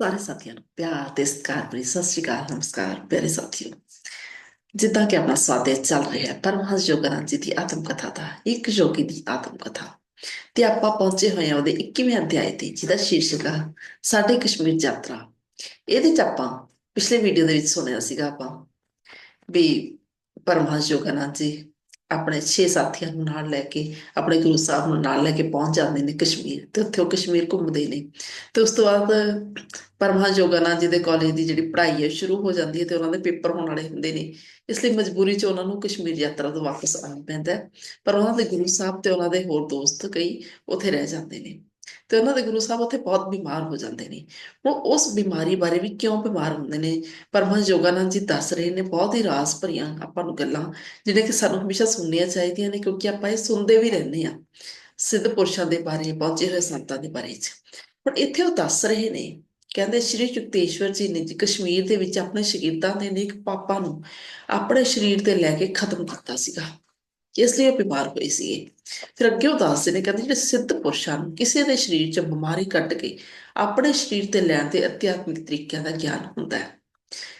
ਸਾਰੇ ਸਾਥੀਆਂ ਨੂੰ ਪਿਆਰ ਤੇ ਸਤਿਕਾਰ ਭਰੀ ਸਤਿ ਸ਼੍ਰੀ ਅਕਾਲ ਨਮਸਕਾਰ ਪਿਆਰੇ ਸਾਥੀਓ ਜਿੱਦਾਂ ਕਿ ਆਪਣਾ ਸਵਾਗਤ ਚੱਲ ਰਿਹਾ ਹੈ ਪਰਮਹੰਸ ਯੋਗਾਨੰਦ ਜੀ ਦੀ ਆਤਮ ਕਥਾ ਦਾ ਇੱਕ ਯੋਗੀ ਦੀ ਆਤਮ ਕਥਾ ਤੇ ਆਪਾਂ ਪਹੁੰਚੇ ਹੋਏ ਹਾਂ ਉਹਦੇ 21ਵੇਂ ਅਧਿਆਇ ਤੇ ਜਿਹਦਾ ਸ਼ੀਰਸ਼ਕ ਹੈ ਸਾਡੇ ਕਸ਼ਮੀਰ ਯਾਤਰਾ ਇਹਦੇ ਚ ਆਪਾਂ ਪਿਛਲੇ ਵੀਡੀਓ ਦੇ ਵਿੱਚ ਸੁਣਿਆ ਸੀਗਾ ਆਪਾਂ ਵੀ ਪਰਮਹੰਸ ਯੋਗਾਨੰਦ ਜੀ ਆਪਣੇ 6 ਸਾਥੀਆਂ ਨੂੰ ਨਾਲ ਲੈ ਕੇ, ਆਪਣੇ ਗੁਰੂ ਸਾਹਿਬ ਨੂੰ ਨਾਲ ਲੈ ਕੇ ਪਹੁੰਚ ਜਾਂਦੇ ਨੇ ਕਸ਼ਮੀਰ ਤੇ ਉੱਥੇ ਉਹ ਕਸ਼ਮੀਰ ਘੁੰਮਦੇ ਨੇ। ਤੇ ਉਸ ਤੋਂ ਬਾਅਦ ਪਰਮਾ ਯੋਗਾਨੰਦ ਜੀ ਦੇ ਕਾਲਜ ਦੀ ਜਿਹੜੀ ਪੜ੍ਹਾਈ ਹੈ ਸ਼ੁਰੂ ਹੋ ਜਾਂਦੀ ਹੈ ਤੇ ਉਹਨਾਂ ਦੇ ਪੇਪਰ ਹੋਣ ਵਾਲੇ ਹੁੰਦੇ ਨੇ। ਇਸ ਲਈ ਮਜਬੂਰੀ 'ਚ ਉਹਨਾਂ ਨੂੰ ਕਸ਼ਮੀਰ ਯਾਤਰਾ ਤੋਂ ਵਾਪਸ ਆਉਣਾ ਪੈਂਦਾ ਪਰ ਉਹਨਾਂ ਦੇ ਗੁਰੂ ਸਾਹਿਬ ਤੇ ਉਹਨਾਂ ਦੇ ਹੋਰ ਦੋਸਤ ਕਈ ਉੱਥੇ ਰਹਿ ਜਾਂਦੇ ਨੇ। ਤੇ ਉਹਨਾਂ ਦੇ ਗੁਰੂ ਸਾਹਿਬ ਉੱਥੇ ਬਹੁਤ ਬਿਮਾਰ ਹੋ ਜਾਂਦੇ ਨੇ। ਹੁਣ ਉਸ ਬਿਮਾਰੀ ਬਾਰੇ ਵੀ ਕਿਉਂ ਬਿਮਾਰ ਹੁੰਦੇ ਨੇ? ਪਰਮਹੰਸ ਯੋਗਾਨੰਦ ਜੀ ਦੱਸ ਰਹੇ ਨੇ, ਬਹੁਤ ਹੀ ਰਾਸ ਭਰੀਆਂ ਆਪਾਂ ਨੂੰ ਗੱਲਾਂ, ਜਿਹੜੀਆਂ ਕਿ ਸਾਨੂੰ ਹਮੇਸ਼ਾ ਸੁਣਨੀਆਂ ਚਾਹੀਦੀਆਂ ਨੇ, ਕਿਉਂਕਿ ਆਪਾਂ ਇਹ ਸੁਣਦੇ ਵੀ ਰਹਿੰਦੇ ਆ ਸਿੱਧ ਪੁਰਸ਼ਾਂ ਦੇ ਬਾਰੇ, ਪਹੁੰਚੇ ਹੋਏ ਸੰਤਾਂ ਦੇ ਬਾਰੇ ਚ। ਪਰ ਇੱਥੇ ਉਹ ਦੱਸ ਰਹੇ ਨੇ, ਕਹਿੰਦੇ ਸ਼੍ਰੀ ਯੁਕਤੇਸ਼ਵਰ ਜੀ ਨੇ ਕਸ਼ਮੀਰ ਦੇ ਵਿੱਚ ਆਪਣੇ ਸ਼ਾਗਿਰਦਾਂ ਦੇ ਨੇਕ ਪਾਪਾਂ ਨੂੰ ਆਪਣੇ ਸਰੀਰ ਤੇ ਲੈ ਕੇ ਖਤਮ ਕੀਤਾ ਸੀਗਾ। ਇਸ ਲਈ ਉਹ ਬਿਮਾਰ ਹੋਏ ਸੀਗੇ। ਫਿਰ ਅੱਗੇ ਉਹ ਦੱਸਦੇ ਨੇ, ਕਹਿੰਦੇ ਜਿਹੜੇ ਸਿੱਧ ਪੁਰਸ਼ਾਂ ਨੂੰ ਕਿਸੇ ਦੇ ਸਰੀਰ 'ਚ ਬਿਮਾਰੀ ਕੱਟ ਕੇ ਆਪਣੇ ਸਰੀਰ ਤੇ ਲੈਣ ਦੇ ਅਧਿਆਤਮਿਕ ਤਰੀਕਿਆਂ ਦਾ ਗਿਆਨ ਹੁੰਦਾ ਹੈ।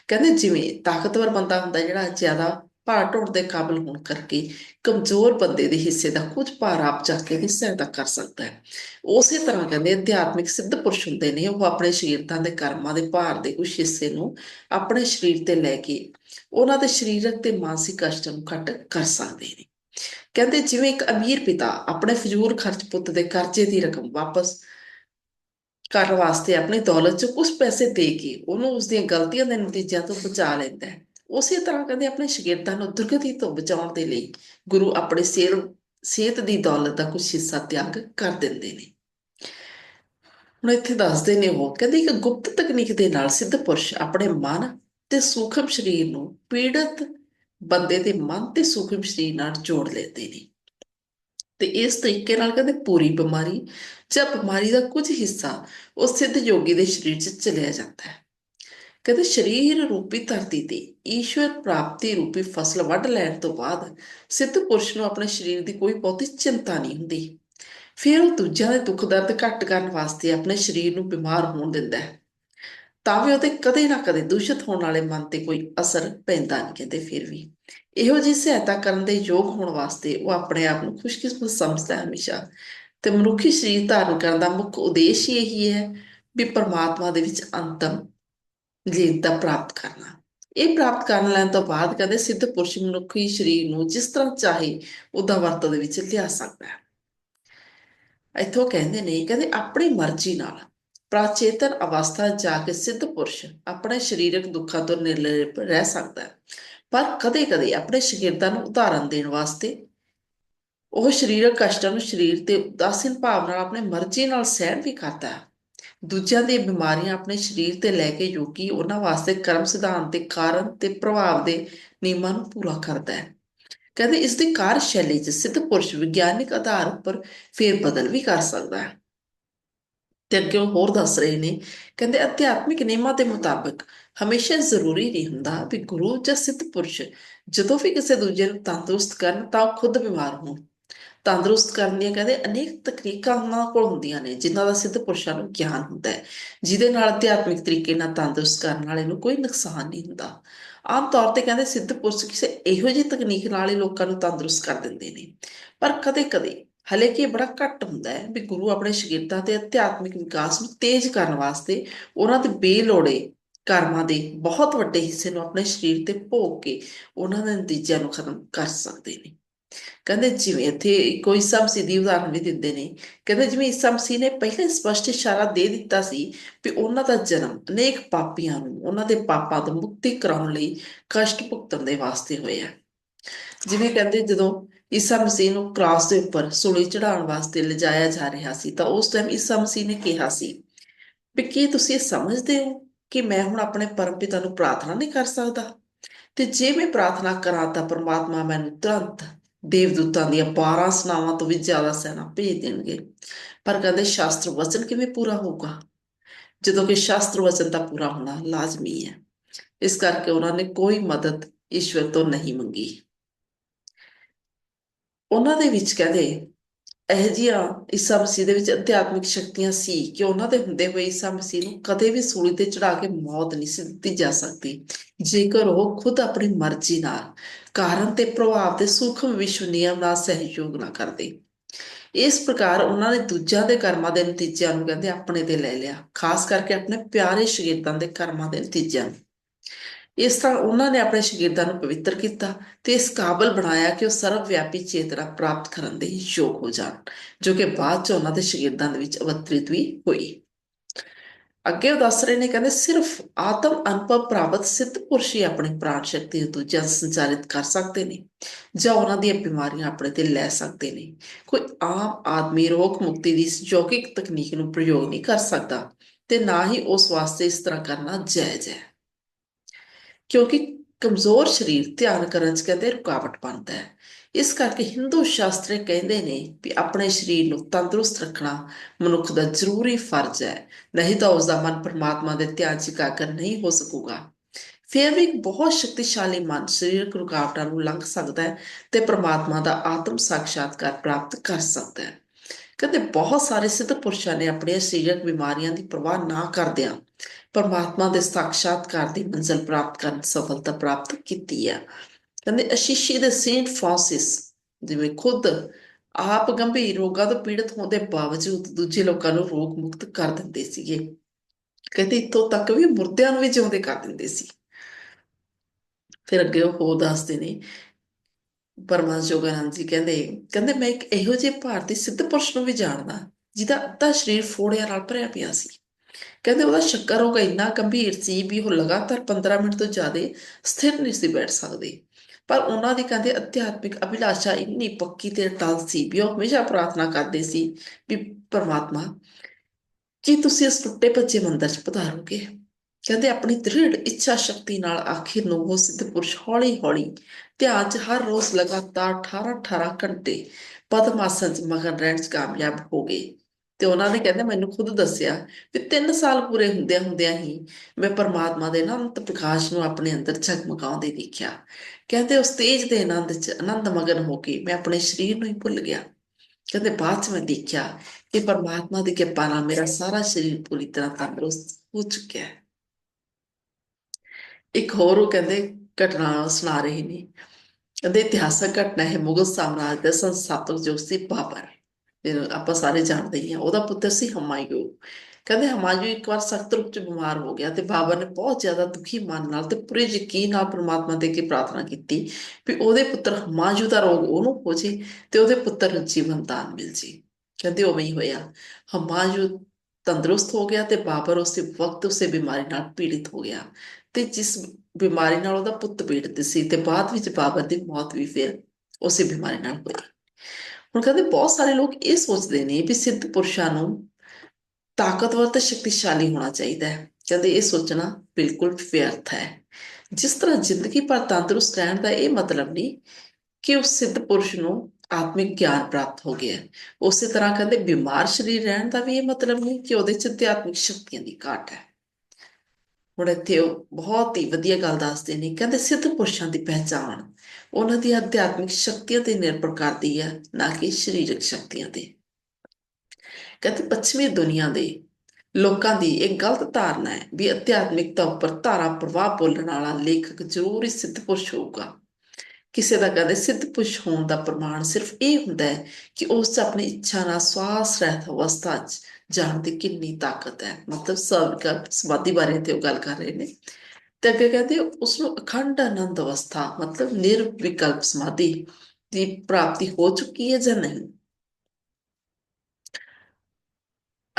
ਕਹਿੰਦੇ ਜਿਵੇਂ ਤਾਕਤਵਰ ਬੰਦਾ ਹੁੰਦਾ ਜਿਹੜਾ ਜ਼ਿਆਦਾ ਭਾਰ ਢੋਣ ਦੇ ਕਾਬਿਲ ਹੋਣ ਕਰਕੇ ਕਮਜ਼ੋਰ ਬੰਦੇ ਦੇ ਹਿੱਸੇ ਦਾ ਕੁਝ ਭਾਰ ਆਪ ਚੱਕ ਕੇ ਵੀ ਸਹਾਇਤਾ ਕਰ ਸਕਦਾ ਹੈ। ਉਸੇ ਤਰ੍ਹਾਂ ਕਹਿੰਦੇ ਅਧਿਆਤਮਿਕ ਸਿੱਧ ਪੁਰਸ਼ ਹੁੰਦੇ ਨੇ, ਉਹ ਆਪਣੇ ਸਰੀਰਾਂ ਦੇ ਕਰਮਾਂ ਦੇ ਭਾਰ ਦੇ ਕੁਝ ਹਿੱਸੇ ਨੂੰ ਆਪਣੇ ਸਰੀਰ ਤੇ ਲੈ ਕੇ ਉਹਨਾਂ ਦੇ ਸਰੀਰਕ ਤੇ ਮਾਨਸਿਕ ਕਸ਼ਟ ਨੂੰ ਘੱਟ ਕਰ ਸਕਦੇ ਨੇ। ਕਹਿੰਦੇ ਜਿਵੇਂ ਇੱਕ ਅਮੀਰ ਪਿਤਾ ਆਪਣੇ ਫਜ਼ੂਲ ਖਰਚ ਪੁੱਤ ਦੇ ਕਰਜ਼ੇ ਦੀ ਰਕਮ ਵਾਪਸ ਕਰਨ ਵਾਸਤੇ ਆਪਣੀ ਦੌਲਤ 'ਚ ਕੁਝ ਪੈਸੇ ਦੇ ਕੇ ਉਹਨੂੰ ਉਸਦੀਆਂ ਗਲਤੀਆਂ ਦੇ ਨਤੀਜਿਆਂ ਤੋਂ ਬਚਾ ਲੈਂਦਾ ਹੈ। ਉਸੇ ਤਰ੍ਹਾਂ ਕਹਿੰਦੇ ਆਪਣੇ ਸ਼ਾਗਿਰਦਾਂ ਨੂੰ ਦੁਰਗਤੀ ਤੋਂ ਬਚਾਉਣ ਦੇ ਲਈ ਗੁਰੂ ਆਪਣੇ ਸਿਹਤ ਸਿਹਤ ਦੀ ਦੌਲਤ ਦਾ ਕੁਝ ਹਿੱਸਾ ਤਿਆਗ ਕਰ ਦਿੰਦੇ ਨੇ। ਹੁਣ ਇੱਥੇ ਦੱਸਦੇ ਨੇ ਉਹ, ਕਹਿੰਦੇ ਕਿ ਗੁਪਤ ਤਕਨੀਕ ਦੇ ਨਾਲ ਸਿੱਧ ਪੁਰਸ਼ ਆਪਣੇ ਮਨ ਤੇ ਸੂਖਮ ਸਰੀਰ ਨੂੰ ਪੀੜਤ ਬੰਦੇ ਦੇ ਮਨ ਤੇ ਸੂਖਮ ਸਰੀਰ ਨਾਲ ਜੋੜ ਲੈਂਦੇ ਨੇ। ਤੇ ਇਸ ਤਰੀਕੇ ਨਾਲ ਕਹਿੰਦੇ ਪੂਰੀ ਬਿਮਾਰੀ ਜਾਂ ਬਿਮਾਰੀ ਦਾ ਕੁਝ ਹਿੱਸਾ ਉਸ ਸਿੱਧ ਯੋਗੀ ਦੇ ਸਰੀਰ 'ਚ ਚਲਿਆ ਜਾਂਦਾ ਹੈ। ਕਹਿੰਦੇ ਸਰੀਰ ਰੂਪੀ ਧਰਤੀ ਤੇ ਈਸ਼ਵਰ ਪ੍ਰਾਪਤੀ ਰੂਪੀ ਫਸਲ ਵੱਢ ਲੈਣ ਤੋਂ ਬਾਅਦ ਸਿੱਧ ਪੁਰਸ਼ ਨੂੰ ਆਪਣੇ ਸਰੀਰ ਦੀ ਕੋਈ ਬਹੁਤੀ ਚਿੰਤਾ ਨਹੀਂ ਹੁੰਦੀ। ਫਿਰ ਉਹ ਦੂਜਿਆਂ ਦੇ ਦੁੱਖ ਦਰਦ ਘੱਟ ਕਰਨ ਵਾਸਤੇ ਆਪਣੇ ਸਰੀਰ ਨੂੰ ਬਿਮਾਰ ਹੋਣ ਦਿੰਦਾ ਹੈ। ਤਾਂ ਵੀ ਉਹਦੇ ਕਦੇ ਨਾ ਕਦੇ ਦੂਸ਼ਿਤ ਹੋਣ ਵਾਲੇ ਮਨ ਤੇ ਕੋਈ ਅਸਰ ਪੈਂਦਾ ਨਹੀਂ ਕਹਿੰਦੇ ਫਿਰ ਵੀ। ਇਹੋ ਜਿਹੀ ਸਹਾਇਤਾ ਕਰਨ ਦੇ ਯੋਗ ਹੋਣ ਵਾਸਤੇ ਉਹ ਆਪਣੇ ਆਪ ਨੂੰ ਖੁਸ਼ਕਿਸਮਤ ਸਮਝਦਾ ਹੈ ਹਮੇਸ਼ਾ। ਤੇ ਮਨੁੱਖੀ ਸਰੀਰ ਧਾਰਨ ਕਰਨ ਦਾ ਮੁੱਖ ਉਦੇਸ਼ ਹੀ ਇਹੀ ਹੈ ਵੀ ਪਰਮਾਤਮਾ ਦੇ ਵਿੱਚ ਅੰਤਮ ਲੀਨਤਾ ਪ੍ਰਾਪਤ ਕਰਨਾ। ਇਹ ਪ੍ਰਾਪਤ ਕਰਨ ਲੈਣ ਤੋਂ ਬਾਅਦ ਕਹਿੰਦੇ ਸਿੱਧ ਪੁਰਸ਼ ਮਨੁੱਖੀ ਸਰੀਰ ਨੂੰ ਜਿਸ ਤਰ੍ਹਾਂ ਚਾਹੇ ਉਹਦਾ ਵਰਤੋਂ ਦੇ ਵਿੱਚ ਲਿਆ ਸਕਦਾ ਹੈ। ਇੱਥੋਂ ਕਹਿੰਦੇ ਨੇ, ਕਹਿੰਦੇ ਆਪਣੀ ਮਰਜ਼ੀ ਨਾਲ ਪ੍ਰਾਚੇਤਨ ਅਵਸਥਾ ਜਾ ਕੇ ਸਿੱਧ ਪੁਰਸ਼ ਆਪਣੇ ਸਰੀਰਕ ਦੁੱਖਾਂ ਤੋਂ ਨਿਰਲੇਪ ਰਹਿ ਸਕਦਾ ਹੈ। ਪਰ ਕਦੇ-ਕਦੇ ਆਪਣੇ ਸ਼ਾਗਿਰਦਾਂ ਨੂੰ ਉਦਾਹਰਨ ਦੇਣ ਵਾਸਤੇ ਉਹ ਸਰੀਰਕ ਕਸ਼ਟਾਂ ਨੂੰ ਸਰੀਰ ਤੇ ਉਦਾਸੀਨ ਭਾਵ ਨਾਲ ਆਪਣੇ ਮਰਜ਼ੀ ਨਾਲ ਸਹਿਣ ਵੀ ਕਰਦਾ ਹੈ। ਦੂਜਿਆਂ ਦੀਆਂ ਬਿਮਾਰੀਆਂ ਆਪਣੇ ਸਰੀਰ ਤੇ ਲੈ ਕੇ ਯੋਗੀ ਉਹਨਾਂ ਵਾਸਤੇ ਕਰਮ ਸਿਧਾਂਤ ਦੇ ਕਾਰਨ ਤੇ ਪ੍ਰਭਾਵ ਦੇ ਨਿਯਮਾਂ ਨੂੰ ਪੂਰਾ ਕਰਦਾ ਹੈ। ਕਹਿੰਦੇ ਇਸ ਦੀ ਕਾਰਜਸ਼ੈਲੀ 'ਚ ਸਿੱਧ ਪੁਰਸ਼ ਵਿਗਿਆਨਿਕ ਆਧਾਰ ਉੱਪਰ ਫੇਰ ਬਦਲ ਵੀ ਕਰ ਸਕਦਾ ਹੈ। ਤੇ ਅੱਗੇ ਉਹ ਹੋਰ ਦੱਸ ਰਹੇ ਨੇ, ਕਹਿੰਦੇ ਅਧਿਆਤਮਿਕ ਨਿਯਮਾਂ ਦੇ ਮੁਤਾਬਕ ਹਮੇਸ਼ਾ ਜ਼ਰੂਰੀ ਨਹੀਂ ਹੁੰਦਾ ਵੀ ਗੁਰੂ ਜਾਂ ਸਿੱਧ ਪੁਰਸ਼ ਜਦੋਂ ਵੀ ਕਿਸੇ ਦੂਜੇ ਨੂੰ ਤੰਦਰੁਸਤ ਕਰਨ ਤਾਂ ਉਹ ਖੁਦ ਬਿਮਾਰ ਹੋਣ। ਤੰਦਰੁਸਤ ਕਰਨ ਦੀਆਂ ਕਹਿੰਦੇ ਅਨੇਕ ਤਕਨੀਕਾਂ ਉਹਨਾਂ ਕੋਲ ਹੁੰਦੀਆਂ ਨੇ, ਜਿਨ੍ਹਾਂ ਦਾ ਸਿੱਧ ਪੁਰਸ਼ਾਂ ਨੂੰ ਗਿਆਨ ਹੁੰਦਾ ਹੈ, ਜਿਹਦੇ ਨਾਲ ਅਧਿਆਤਮਿਕ ਤਰੀਕੇ ਨਾਲ ਤੰਦਰੁਸਤ ਕਰਨ ਵਾਲੇ ਨੂੰ ਕੋਈ ਨੁਕਸਾਨ ਨਹੀਂ ਹੁੰਦਾ। ਆਮ ਤੌਰ ਤੇ ਕਹਿੰਦੇ ਸਿੱਧ ਪੁਰਸ਼ ਕਿਸੇ ਇਹੋ ਜਿਹੀ ਤਕਨੀਕ ਨਾਲ ਹੀ ਲੋਕਾਂ ਨੂੰ ਤੰਦਰੁਸਤ ਕਰ ਦਿੰਦੇ ਨੇ, ਪਰ ਕਦੇ-ਕਦੇ ਹਲੇ ਕਿ ਇਹ ਬੜਾ ਘੱਟ ਹੁੰਦਾ ਹੈ ਵੀ ਗੁਰੂ ਆਪਣੇ ਸ਼ਾਗਿਰਦਾਂ ਤੇ ਅਧਿਆਤਮਿਕ ਵਿਕਾਸ ਨੂੰ ਤੇਜ਼ ਕਰਨ ਵਾਸਤੇ ਉਹਨਾਂ ਦੇ ਬੇਲੋੜੇ ਕਰਮਾਂ ਦੇ ਬਹੁਤ ਵੱਡੇ ਹਿੱਸੇ ਨੂੰ ਆਪਣੇ ਸਰੀਰ ਤੇ ਭੋਗ ਕੇ ਉਹਨਾਂ ਦੇ ਨਤੀਜਿਆਂ ਨੂੰ ਖਤਮ ਕਰ ਸਕਦੇ ਨੇ। ਕਹਿੰਦੇ ਜਿਵੇਂ ਇੱਥੇ ਕੋਈ ਸਮ ਦੀ ਉਦਾਹਰਨ ਵੀ ਦਿੰਦੇ ਨੇ, ਕਹਿੰਦੇ ਜਿਵੇਂ ਈਸਾ ਮਸੀਹ ਨੇ ਪਹਿਲੇ ਸਪਸ਼ਟ ਇਸ਼ਾਰਾ ਦੇ ਦਿੱਤਾ ਸੀ ਵੀ ਉਹਨਾਂ ਦਾ ਜਨਮ ਅਨੇਕ ਪਾਪੀਆਂ ਨੂੰ, ਉਹਨਾਂ ਦੇ ਪਾਪਾਂ ਤੋਂ ਮੁਕਤੀ ਕਰਾਉਣ ਲਈ ਕਸ਼ਟ ਭੁਗਤਣ ਦੇ ਵਾਸਤੇ ਹੋਇਆ। ਜਿਵੇਂ ਕਹਿੰਦੇ ਜਦੋਂ ਈਸਾ ਮਸੀਹ ਨੂੰ ਕ੍ਰਾਸ ਦੇ ਉੱਪਰ ਸੂਲੀ ਚੜਾਉਣ ਵਾਸਤੇ ਲਿਜਾਇਆ ਜਾ ਰਿਹਾ ਸੀ, ਤਾਂ ਉਸ ਟਾਈਮ ਈਸਾ ਮਸੀਹ ਨੇ ਕਿਹਾ ਸੀ ਵੀ ਕੀ ਤੁਸੀਂ ਇਹ ਸਮਝਦੇ ਹੋ ਕਿ ਮੈਂ ਹੁਣ ਆਪਣੇ ਪਰਮ ਪਿਤਾ ਨੂੰ ਪ੍ਰਾਰਥਨਾ ਨਹੀਂ ਕਰ ਸਕਦਾ? ਤੇ ਜੇ ਮੈਂ ਪ੍ਰਾਰਥਨਾ ਕਰਾਂ ਤਾਂ ਪਰਮਾਤਮਾ ਮੈਨੂੰ ਤੁਰੰਤ ਦੇਵਦੂਤਾਂ ਦੀਆਂ 12 ਸਨਾਵਾਂ ਤੋਂ ਵੀ ਜ਼ਿਆਦਾ ਸੈਨਾ ਭੇਜ ਦੇਣਗੇ। ਪਰ ਕਹਿੰਦੇ ਸ਼ਾਸਤਰ ਵਚਨ ਕਿਵੇਂ ਪੂਰਾ ਹੋਊਗਾ? ਜਦੋਂ ਕਿ ਸ਼ਾਸਤਰ ਵਚਨ ਦਾ ਪੂਰਾ ਹੋਣਾ ਲਾਜ਼ਮੀ ਹੈ। ਇਸ ਕਰਕੇ ਉਹਨਾਂ ਨੇ ਕੋਈ ਮਦਦ ਈਸ਼ਵਰ ਤੋਂ ਨਹੀਂ ਮੰਗੀ। ਉਹਨਾਂ ਦੇ ਵਿੱਚ ਕਹਿੰਦੇ ਇਹ ਜਿਹੀਆਂ ਈਸਾ ਮਸੀਹ ਦੇ ਵਿੱਚ ਅਧਿਆਤਮਿਕ ਸ਼ਕਤੀਆਂ ਸੀ ਕਿ ਉਹਨਾਂ ਦੇ ਹੁੰਦੇ ਹੋਏ ਈਸਾ ਮਸੀਹ ਨੂੰ ਕਦੇ ਵੀ ਸੂਲੀ ਤੇ ਚੜਾ ਕੇ ਮੌਤ ਨਹੀਂ ਸੀ ਦਿੱਤੀ ਜਾ ਸਕਦੀ। ਜੇਕਰ ਉਹ ਖੁਦ ਆਪਣੀ ਮਰਜ਼ੀ ਨਾਲ ਕਾਰਨ ਤੇ ਪ੍ਰਭਾਵ ਦੇ ਸੂਖਮ ਵਿਸ਼ਵ ਨਿਯਮ ਨਾਲ ਸਹਿਯੋਗ ਨਾ ਕਰਦੇ। ਇਸ ਪ੍ਰਕਾਰ ਉਹਨਾਂ ਨੇ ਦੂਜਿਆਂ ਦੇ ਕਰਮਾਂ ਦੇ ਨਤੀਜਿਆਂ ਨੂੰ ਕਹਿੰਦੇ ਆਪਣੇ ਤੇ ਲੈ ਲਿਆ, ਖਾਸ ਕਰਕੇ ਆਪਣੇ ਪਿਆਰੇ ਸ਼ਾਗਿਰਦਾਂ ਦੇ ਕਰਮਾਂ ਦੇ ਨਤੀਜਿਆਂ ਨੂੰ। ਇਸ ਤਰ੍ਹਾਂ ਉਹਨਾਂ ਨੇ ਆਪਣੇ ਸ਼ਾਗਿਰਦਾਂ ਨੂੰ ਪਵਿੱਤਰ ਕੀਤਾ ਤੇ ਇਸ ਕਾਬਲ ਬਣਾਇਆ ਕਿ ਉਹ ਸਰਵ ਵਿਆਪੀ ਚੇਤਨਾ ਪ੍ਰਾਪਤ ਕਰਨ ਦੇ ਯੋਗ ਹੋ ਜਾਣ, ਜੋ ਕਿ ਬਾਅਦ ਚ ਉਹਨਾਂ ਦੇ ਸ਼ਾਗਿਰਦਾਂ ਦੇ ਵਿੱਚ ਅਵਤਰਿਤ ਵੀ ਹੋਈ। ਅੱਗੇ ਉਹ ਦੱਸ ਰਹੇ ਨੇ, ਕਹਿੰਦੇ ਸਿਰਫ ਆਤਮ ਅਨੁਭਵ ਪ੍ਰਾਪਤ ਸਿੱਧ ਪੁਰਸ਼ ਹੀ ਆਪਣੀ ਪ੍ਰਾਣ ਸ਼ਕਤੀ ਨੂੰ ਦੂਜਿਆਂ ਸੰਚਾਰਿਤ ਕਰ ਸਕਦੇ ਨੇ, ਜਾਂ ਉਹਨਾਂ ਦੀਆਂ ਬਿਮਾਰੀਆਂ ਆਪਣੇ ਤੇ ਲੈ ਸਕਦੇ ਨੇ। ਕੋਈ ਆਮ ਆਦਮੀ ਰੋਗ ਮੁਕਤੀ ਦੀ ਇਸ ਯੌਗਿਕ ਤਕਨੀਕ ਨੂੰ ਪ੍ਰਯੋਗ ਨਹੀਂ ਕਰ ਸਕਦਾ ਤੇ ਨਾ ਹੀ ਉਸ ਵਾਸਤੇ ਇਸ ਤਰ੍ਹਾਂ ਕਰਨਾ ਜਾਇਜ਼ ਹੈ। ਕਿਉਂਕਿ ਕਮਜ਼ੋਰ ਸਰੀਰ ਧਿਆਨ ਕਰਨ 'ਚ ਕਹਿੰਦੇ ਰੁਕਾਵਟ ਬਣਦਾ ਹੈ। ਇਸ ਕਰਕੇ ਹਿੰਦੂ ਸ਼ਾਸਤਰ ਕਹਿੰਦੇ ਨੇ ਕਿ ਆਪਣੇ ਸਰੀਰ ਨੂੰ ਤੰਦਰੁਸਤ ਰੱਖਣਾ ਮਨੁੱਖ ਦਾ ਜ਼ਰੂਰੀ ਫਰਜ਼ ਹੈ, ਨਹੀਂ ਤਾਂ ਉਸ ਦਾ ਮਨ ਪਰਮਾਤਮਾ ਦੇ ਧਿਆਨ 'ਚ ਇਕਾਗਰ ਨਹੀਂ ਹੋ ਸਕੂਗਾ। ਫਿਰ ਵੀ ਬਹੁਤ ਸ਼ਕਤੀਸ਼ਾਲੀ ਮਨ ਸਰੀਰਕ ਰੁਕਾਵਟਾਂ ਨੂੰ ਲੰਘ ਸਕਦਾ ਹੈ ਤੇ ਪਰਮਾਤਮਾ ਦਾ ਆਤਮ ਸਾਖਸ਼ਾਤਕਾਰ ਪ੍ਰਾਪਤ ਕਰ ਸਕਦਾ ਹੈ। ਕਹਿੰਦੇ ਬਹੁਤ ਸਾਰੇ ਸਿੱਧ ਪੁਰਸ਼ਾਂ ਨੇ ਆਪਣੇ ਸਰੀਰਕ ਬਿਮਾਰੀਆਂ ਦੀ ਪਰਵਾਹ ਨਾ ਕਰਦਿਆਂ ਪਰਮਾਤਮਾ ਦੇ ਸਾਖਸ਼ਾਤਕਾਰ ਦੀ ਮੰਜ਼ਲ ਪ੍ਰਾਪਤ ਕਰਨ ਸਫਲਤਾ ਪ੍ਰਾਪਤ ਕੀਤੀ ਹੈ ਕਹਿੰਦੇ ਅਸ਼ੀਸ਼ੀ ਦੇ ਸੇਂਟ ਫ੍ਰਾਂਸਿਸ ਜਿਵੇਂ ਖੁਦ ਆਪ ਗੰਭੀਰ ਰੋਗਾਂ ਤੋਂ ਪੀੜਤ ਹੋਣ ਦੇ ਬਾਵਜੂਦ ਦੂਜੇ ਲੋਕਾਂ ਨੂੰ ਰੋਗ ਮੁਕਤ ਕਰ ਦਿੰਦੇ ਸੀਗੇ। ਕਹਿੰਦੇ ਇੱਥੋਂ ਤੱਕ ਵੀ ਮੁਰਦਿਆਂ ਨੂੰ ਵੀ ਜਿਉਂਦੇ ਕਰ ਦਿੰਦੇ ਸੀ। ਫਿਰ ਅੱਗੇ ਉਹ ਹੋਰ ਦੱਸਦੇ ਨੇ ਪਰਮਾਸ ਜੋਗਾਨੰਦ ਜੀ ਕਹਿੰਦੇ ਕਹਿੰਦੇ ਮੈਂ ਇੱਕ ਇਹੋ ਜਿਹੇ ਭਾਰਤੀ ਸਿੱਧ ਪੁਰਸ਼ ਨੂੰ ਵੀ ਜਾਣਦਾ, ਜਿਹਦਾ ਅੱਧਾ ਸਰੀਰ ਫੋੜਿਆਂ ਨਾਲ ਭਰਿਆ ਪਿਆ ਸੀ। ਕਹਿੰਦੇ ਉਹਦਾ ਸ਼ੱਕਰ ਰੋਗ ਇੰਨਾ ਗੰਭੀਰ ਸੀ ਵੀ ਉਹ ਲਗਾਤਾਰ 15 ਮਿੰਟ ਤੋਂ ਜ਼ਿਆਦਾ ਸਥਿਰ ਨਹੀਂ ਸੀ ਬੈਠ ਸਕਦੇ। ਪਰ ਉਹਨਾਂ ਦੀ ਕਹਿੰਦੇ ਅਧਿਆਤਮਿਕ ਅਭਿਲਾਸ਼ਾ ਇੰਨੀ ਪੱਕੀ ਤੇ ਅਟਲ ਸੀ ਵੀ ਉਹ ਹਮੇਸ਼ਾ ਪ੍ਰਾਰਥਨਾ ਕਰਦੇ ਸੀ ਵੀ ਪਰਮਾਤਮਾ, ਕੀ ਤੁਸੀਂ ਇਸ ਟੁੱਟੇ ਭੱਜੇ ਮੰਦਰ 'ਚ ਪਧਾਰੋਗੇ? ਕਹਿੰਦੇ ਆਪਣੀ ਦ੍ਰਿੜ ਇੱਛਾ ਸ਼ਕਤੀ ਨਾਲ ਆਖਿਰ ਨੂੰ ਉਹ ਸਿੱਧ ਪੁਰਸ਼ ਹੌਲੀ ਹੌਲੀ ਧਿਆਨ 'ਚ ਹਰ ਰੋਜ਼ ਲਗਾਤਾਰ 18 18 ਘੰਟੇ ਪਦਮਾਸਨ 'ਚ ਮਗਨ ਰਹਿਣ 'ਚ ਕਾਮਯਾਬ ਹੋ ਗਏ। ਤੇ ਉਹਨਾਂ ਨੇ ਕਹਿੰਦੇ ਮੈਨੂੰ ਖੁਦ ਦੱਸਿਆ ਵੀ 3 ਸਾਲ ਪੂਰੇ ਹੁੰਦਿਆਂ ਹੁੰਦਿਆਂ ਹੀ ਮੈਂ ਪਰਮਾਤਮਾ ਦੇ ਅਨੰਤ ਪ੍ਰਕਾਸ਼ ਨੂੰ ਆਪਣੇ ਅੰਦਰ ਝਗਮਗਾਉਂਦੇ ਦੇਖਿਆ। ਕਹਿੰਦੇ ਉਸ ਤੇਜ ਦੇ ਆਨੰਦ 'ਚ ਆਨੰਦ ਮਗਨ ਹੋ ਕੇ ਮੈਂ ਆਪਣੇ ਸਰੀਰ ਨੂੰ ਹੀ ਭੁੱਲ ਗਿਆ। ਕਹਿੰਦੇ ਬਾਅਦ 'ਚ ਮੈਂ ਦੇਖਿਆ ਕਿ ਪਰਮਾਤਮਾ ਦੀ ਕਿਰਪਾ ਨਾਲ ਮੇਰਾ ਸਾਰਾ ਸਰੀਰ ਪੂਰੀ ਤਰ੍ਹਾਂ ਤੰਦਰੁਸਤ ਹੋ ਚੁੱਕਿਆ ਹੈ। ਇੱਕ ਹੋਰ ਉਹ ਕਹਿੰਦੇ ਘਟਨਾ ਸੁਣਾ ਰਹੇ ਨੇ। ਕਹਿੰਦੇ ਇਤਿਹਾਸਕ ਘਟਨਾ ਹੈ ਮੁਗਲ ਸਾਮਰਾਜ ਦੇ ਸੰਸਥਾਪਕ ਜੋ ਸੀ ਬਾਬਰ। ਫਿਰ ਆਪਾਂ ਸਾਰੇ ਜਾਣਦੇ ਹੀ ਆ ਉਹਦਾ ਪੁੱਤਰ ਸੀ ਹਮਾਯੂ। ਕਹਿੰਦੇ ਹਮਾਯੂ ਇੱਕ ਵਾਰ ਸਖਤ ਰੂਪ ਚ ਬਿਮਾਰ ਹੋ ਗਿਆ ਤੇ ਬਾਬਰ ਨੇ ਬਹੁਤ ਜ਼ਿਆਦਾ ਦੁਖੀ ਮਨ ਨਾਲ ਤੇ ਪੂਰੇ ਯਕੀਨ ਨਾਲ ਪ੍ਰਮਾਤਮਾ ਦੇ ਕੇ ਪ੍ਰਾਰਥਨਾ ਕੀਤੀ ਵੀ ਉਹਦੇ ਪੁੱਤਰ ਹਮਾਯੂ ਦਾ ਰੋਗ ਉਹਨੂੰ ਹੋ ਜੇ ਤੇ ਉਹਦੇ ਪੁੱਤਰ ਨੂੰ ਜੀਵਨ ਦਾਨ ਮਿਲ ਜੇ। ਕਹਿੰਦੇ ਉਵੇਂ ਹੀ ਹੋਇਆ। ਹਮਾਯੂ ਤੰਦਰੁਸਤ ਹੋ ਗਿਆ ਤੇ ਬਾਬਰ ਉਸੇ ਵਕਤ ਉਸੇ ਬਿਮਾਰੀ ਨਾਲ ਪੀੜਿਤ ਹੋ ਗਿਆ। ਤੇ ਜਿਸ ਬਿਮਾਰੀ ਨਾਲ ਉਹਦਾ ਪੁੱਤ ਪੀੜਤ ਸੀ ਤੇ ਬਾਅਦ ਵਿੱਚ ਬਾਬਰ ਦੀ ਮੌਤ ਵੀ ਫਿਰ ਉਸੇ ਬਿਮਾਰੀ ਨਾਲ ਹੋਈ। ਹੁਣ ਕਹਿੰਦੇ ਬਹੁਤ ਸਾਰੇ ਲੋਕ ਇਹ ਸੋਚਦੇ ਨੇ ਵੀ ਸਿੱਧ ਪੁਰਸ਼ਾਂ ਨੂੰ ਤਾਕਤਵਰ ਤੇ ਸ਼ਕਤੀਸ਼ਾਲੀ ਹੋਣਾ ਚਾਹੀਦਾ ਹੈ। ਕਹਿੰਦੇ ਇਹ ਸੋਚਣਾ ਬਿਲਕੁਲ ਵਿਅਰਥ ਹੈ। ਜਿਸ ਤਰ੍ਹਾਂ ਜ਼ਿੰਦਗੀ ਭਰ ਤੰਦਰੁਸਤ ਰਹਿਣ ਦਾ ਇਹ ਮਤਲਬ ਨਹੀਂ ਕਿ ਉਸ ਸਿੱਧ ਪੁਰਸ਼ ਨੂੰ ਆਤਮਿਕ ਗਿਆਨ ਪ੍ਰਾਪਤ ਹੋ ਗਿਆ ਉਸੇ ਤਰ੍ਹਾਂ ਕਹਿੰਦੇ ਬਿਮਾਰ ਸਰੀਰ ਰਹਿਣ ਦਾ ਵੀ ਇਹ ਮਤਲਬ ਨਹੀਂ ਕਿ ਉਹਦੇ ਚ ਅਧਿਆਤਮਿਕ ਸ਼ਕਤੀਆਂ ਦੀ ਘਾਟ ਹੈ। ਹੁਣ ਇੱਥੇ ਉਹ ਬਹੁਤ ਹੀ ਵਧੀਆ ਗੱਲ ਦੱਸਦੇ ਨੇ, ਕਹਿੰਦੇ ਸਿੱਧ ਪੁਰਸ਼ਾਂ ਦੀ ਪਹਿਚਾਣ, ਉਹਨਾਂ ਦੀ ਅਧਿਆਤਮਿਕ ਸ਼ਕਤੀਆਂ ਤੇ ਨਿਰਭਰ ਕਰਦੀ ਹੈ ਨਾ ਕਿ ਸਰੀਰਕ ਸ਼ਕਤੀਆਂ ਤੇ। ਕਹਿੰਦੇ ਪੱਛਮੀ ਦੁਨੀਆ ਦੇ ਲੋਕਾਂ ਦੀ ਇੱਕ ਗਲਤ ਧਾਰਨਾ ਹੈ ਵੀ ਅਧਿਆਤਮਿਕਤਾ ਉੱਪਰ ਧਾਰਾ ਪ੍ਰਵਾਹ ਬੋਲਣ ਵਾਲਾ ਲੇਖਕ ਜ਼ਰੂਰ ਹੀ ਸਿੱਧ ਪੁਰਸ਼ ਹੋਊਗਾ। ਕਿਸੇ ਦਾ ਕਹਿੰਦੇ ਸਿੱਧ ਪੁਰਸ਼ ਹੋਣ ਦਾ ਪ੍ਰਮਾਣ ਸਿਰਫ ਇਹ ਹੁੰਦਾ ਹੈ ਕਿ ਉਸ 'ਚ ਆਪਣੀ ਇੱਛਾ ਨਾਲ ਸਵਾਸ ਰਹਿਤ ਅਵਸਥਾ 'ਚ ਜਾਣ ਦੀ ਕਿੰਨੀ ਤਾਕਤ ਹੈ। ਮਤਲਬ ਸਵਰਗ ਸਮਾਧੀ ਬਾਰੇ ਤੇ ਉਹ ਗੱਲ ਕਰ ਰਹੇ ਨੇ। ਤੇ ਅੱਗੇ ਕਹਿੰਦੇ ਉਸ ਨੂੰ ਅਖੰਡ ਆਨੰਦ ਅਵਸਥਾ, ਮਤਲਬ ਨਿਰਵਿਕਲਪ ਸਮਾਧੀ ਦੀ ਪ੍ਰਾਪਤੀ ਹੋ ਚੁੱਕੀ ਹੈ ਜਾਂ ਨਹੀਂ?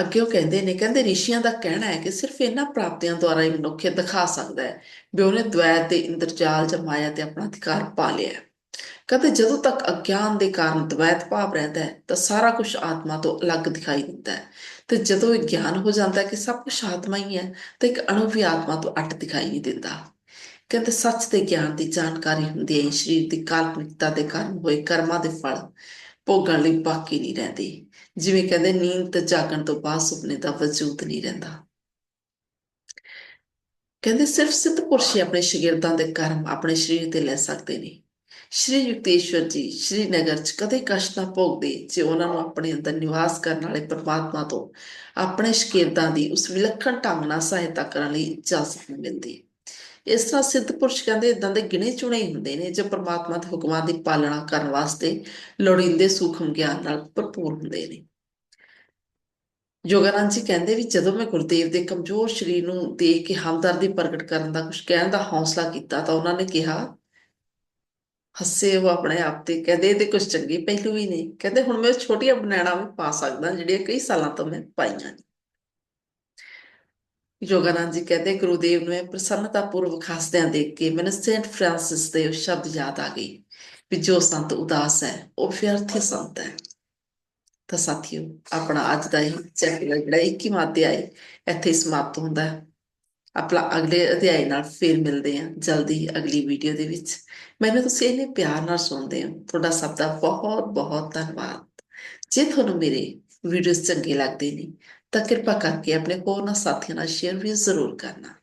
ਅੱਗੇ ਉਹ ਕਹਿੰਦੇ ਨੇ, ਕਹਿੰਦੇ ਰਿਸ਼ੀਆਂ ਦਾ ਕਹਿਣਾ ਹੈ ਕਿ ਸਿਰਫ ਇਹਨਾਂ ਪ੍ਰਾਪਤੀਆਂ ਦੁਆਰਾ ਹੀ ਮਨੁੱਖ ਦਿਖਾ ਸਕਦਾ ਹੈ ਵੀ ਉਹਨੇ ਦ્વੈਤ ਦੇ ਇੰਦਰਜਾਲ ਜਾਂ ਮਾਇਆ ਤੇ ਆਪਣਾ ਅਧਿਕਾਰ ਪਾ ਲਿਆ ਹੈ। ਕਹਿੰਦੇ ਜਦੋਂ ਤੱਕ ਅਗਿਆਨ ਦੇ ਕਾਰਨ ਦ્વੈਤ ਭਾਵ ਰਹਿੰਦਾ ਹੈ, ਤਾਂ ਸਾਰਾ ਕੁਝ ਆਤਮਾ ਤੋਂ ਅਲੱਗ ਦਿਖਾਈ ਦਿੰਦਾ ਹੈ। ਤੇ ਜਦੋਂ ਇਹ ਗਿਆਨ ਹੋ ਜਾਂਦਾ ਹੈ ਕਿ ਸਭ ਕੁਝ ਆਤਮਾ ਹੀ ਹੈ, ਤਾਂ ਇੱਕ ਅਣੂ ਵੀ ਆਤਮਾ ਤੋਂ ਅੱਟ ਦਿਖਾਈ ਨਹੀਂ ਦਿੰਦਾ। ਕਹਿੰਦੇ ਸੱਚ ਦੇ ਗਿਆਨ ਦੀ ਜਾਣਕਾਰੀ ਹੁੰਦੀ ਹੈ ਸਰੀਰ ਦੀ ਕਾਲਪਨਿਕਤਾ ਦੇ ਕਾਰਨ ਹੋਏ ਕਰਮਾਂ ਦੇ ਫਲ ਭੋਗਣ ਲਈ ਬਾਕੀ ਨਹੀਂ ਰਹਿੰਦੇ। ਜਿਵੇਂ ਕਹਿੰਦੇ, ਨੀਂਦ ਤੇ ਜਾਗਣ ਤੋਂ ਬਾਅਦ ਸੁਪਨੇ ਦਾ ਵਜੂਦ ਨਹੀਂ ਰਹਿੰਦਾ। ਕਹਿੰਦੇ ਸਿਰਫ ਸਿੱਧ ਪੁਰਸ਼ ਹੀ ਆਪਣੇ ਸ਼ਗਿਰਦਾਂ ਦੇ ਕਰਮ ਆਪਣੇ ਸਰੀਰ ਤੇ ਲੈ ਸਕਦੇ ਨੇ। ਸ਼੍ਰੀ ਯੁਕਤੇਸ਼ਵਰ ਜੀ, ਸ਼੍ਰੀਨਗਰ 'ਚ ਕਦੇ ਕਸ਼ਟ ਨਾ ਭੋਗਦੇ ਜੇ ਉਹਨਾਂ ਨੂੰ ਆਪਣੇ ਅੰਦਰ ਨਿਵਾਸ ਕਰਨ ਵਾਲੇ ਪਰਮਾਤਮਾ ਤੋਂ ਆਪਣੇ ਸ਼ਕੀਰਦਾਂ ਦੀ ਉਸ ਵਿਲੱਖਣ ਢੰਗ ਨਾਲ ਸਹਾਇਤਾ ਕਰਨ ਲਈ ਇਜਾਜ਼ਤ ਮਿਲਦੀ। ਇਸ ਤਰ੍ਹਾਂ ਸਿੱਧ ਪੁਰਸ਼ ਕਹਿੰਦੇ ਇਦਾਂ ਦੇ ਗਿਣੇ ਚੁਣੇ ਹੀ ਹੁੰਦੇ ਨੇ ਜੋ ਪਰਮਾਤਮਾ ਦੇ ਹੁਕਮਾਂ ਦੀ ਪਾਲਣਾ ਕਰਨ ਵਾਸਤੇ ਲੋੜੀਂਦੇ ਸੂਖਮ ਗਿਆਨ ਨਾਲ ਭਰਪੂਰ ਹੁੰਦੇ ਨੇ। ਯੋਗਾਨੰਦ ਜੀ ਕਹਿੰਦੇ ਵੀ ਜਦੋਂ ਮੈਂ ਗੁਰਦੇਵ ਦੇ ਕਮਜ਼ੋਰ ਸਰੀਰ ਨੂੰ ਦੇਖ ਕੇ ਹਮਦਰਦੀ ਪ੍ਰਗਟ ਕਰਨ ਦਾ ਕੁਝ ਕਹਿਣ ਦਾ ਹੌਸਲਾ ਕੀਤਾ ਤਾਂ ਉਹਨਾਂ ਨੇ ਕਿਹਾ ਹੱਸੇ ਉਹ ਆਪਣੇ ਆਪ ਤੇ ਕਹਿੰਦੇ ਇਹਦੇ ਕੁਝ ਚੰਗੇ ਪਹਿਲੂ ਵੀ ਨੇ ਕਹਿੰਦੇ ਹੁਣ ਮੈਂ ਛੋਟੀਆਂ ਬਨੈਣਾ ਵੀ ਪਾ ਸਕਦਾ ਜਿਹੜੀਆਂ ਕਈ ਸਾਲਾਂ ਤੋਂ ਮੈਂ ਪਾਈਆਂ ਨੇ ਯੋਗਾਨੰਦ ਜੀ ਕਹਿੰਦੇ, ਗੁਰੂਦੇਵ ਨੂੰ ਇਹ ਪ੍ਰਸੰਨਤਾ ਪੂਰਵਕ ਹੱਸਦਿਆਂ ਦੇਖ ਕੇ ਮੈਨੂੰ ਸੇਂਟ ਫ੍ਰਾਂਸਿਸ ਦੇ ਉਹ ਸ਼ਬਦ ਯਾਦ ਆ ਗਏ ਵੀ ਜੋ ਸੰਤ ਉਦਾਸ ਹੈ, ਉਹ ਵਿਅਰਥ ਸੰਤ ਹੈ। ਤਾਂ ਸਾਥੀਓ, ਆਪਣਾ ਅੱਜ ਦਾ ਇਹ ਚੈਪਟਰ ਜਿਹੜਾ 21ਵਾਂ ਅਧਿਆਇ ਇੱਥੇ ਹੀ ਸਮਾਪਤ ਹੁੰਦਾ। ਹੈ ਆਪਣਾ ਅਗਲੇ ਅਧਿਆਇ ਨਾਲ ਫੇਰ ਮਿਲਦੇ ਹਾਂ ਜਲਦੀ ਅਗਲੀ ਵੀਡੀਓ ਦੇ ਵਿੱਚ। ਮੈਨੂੰ ਤੁਸੀਂ ਇੰਨੇ ਪਿਆਰ ਨਾਲ ਸੁਣਦੇ ਹੋ। ਤੁਹਾਡਾ ਸਭ ਦਾ ਬਹੁਤ ਬਹੁਤ ਧੰਨਵਾਦ। ਜੇ ਤੁਹਾਨੂੰ ਮੇਰੇ ਵੀਡੀਓਜ਼ ਚੰਗੇ ਲੱਗਦੇ ਨੇ ਤਾਂ ਕਿਰਪਾ ਕਰਕੇ ਆਪਣੇ ਹੋਰਨਾਂ ਸਾਥੀਆਂ ਨਾਲ ਸ਼ੇਅਰ ਵੀ ਜ਼ਰੂਰ ਕਰਨਾ।